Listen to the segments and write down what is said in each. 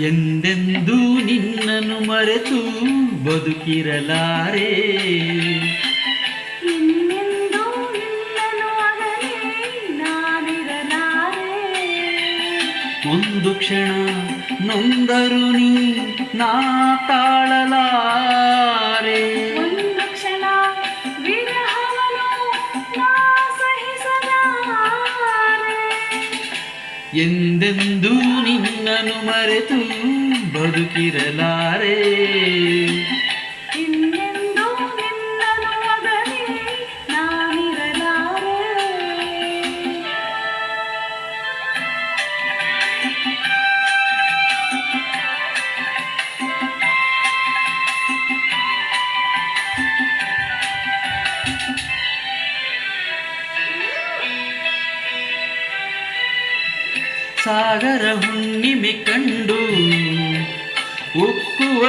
ಎಂದೆಂದೂ ನಿನ್ನನ್ನು ಮರೆತು ಬದುಕಿರಲಾರೆ? ಒಂದು ಕ್ಷಣ ನೊಂದರು ನೀ ನಾ ತಾಳಲಾರೆ? ಎಂದೆಂದೂ ನಿನ್ನನ್ನು ಮರೆತು ಬದುಕಿರಲಾರೆ. ಸಾಗರ ಹುಣ್ಣಿಮೆ ಕಂಡು ಒಕ್ಕುವ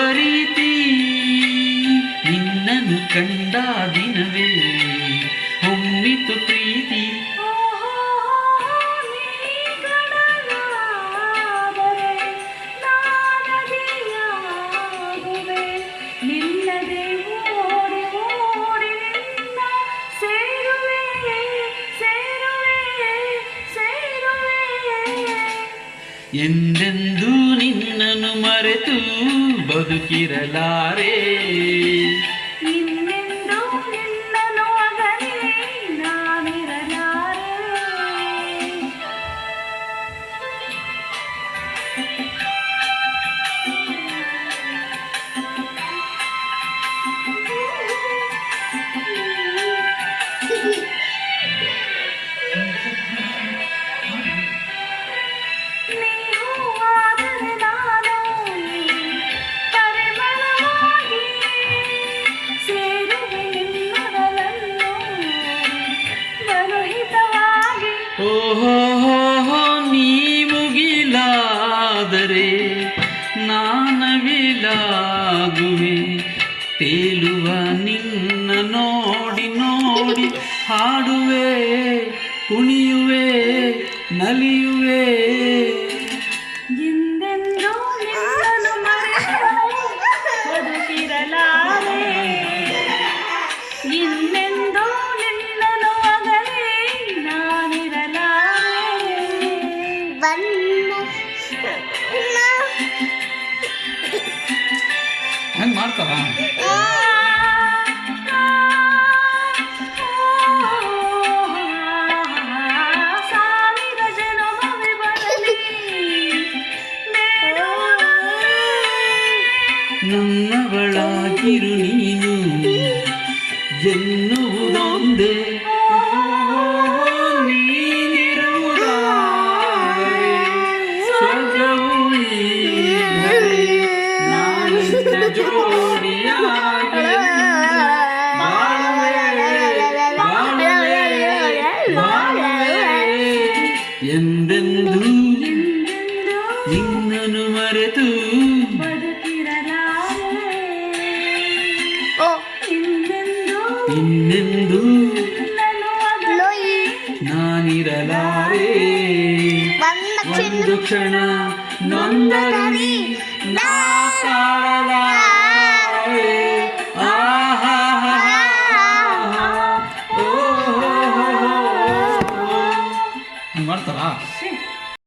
ಎಂದೆಂದೂ ನಿನ್ನನ್ನು ಮರೆತು ಬದುಕಿರಲಾರೆ. ಇನ್ನೆಂದೂ ಓಹೋ ನೀ ಮುಗಿಲಾದರೆ ನಾನವಿಲಾಗುವೆ. ತೇಲುವ ನಿನ್ನ ನೋಡಿ ನೋಡಿ ಹಾಡುವೆ ಕುಣಿಯುವೆ ನಲಿಯುವೆ. ಹಂಗೆ ಮಾಡ್ತಾರ ಸಾವಿರ ಜನಮವೇ ಬರಲಿ ನನ್ನವಳಾಗಿರು ನೀನು ಎನ್ನುವುದೊಂದೇ ಎಂದೆಂದೂ ಎಂದೆಂದೂ ನಿನ್ನನ್ನು ಮರೆತು ಬದುಕಿರಲಾರೆ ಇನ್ನೆಂದೂ ಇನ್ನೆಂದೂ ನಿನ್ನನು ಅಗಲಿ ನಾನಿರಲಾರೆ ಒಂದು ಕ್ಷಣ ನೊಂದರನಿ ನಾ ತಾಳಲಾರೆ. ಆ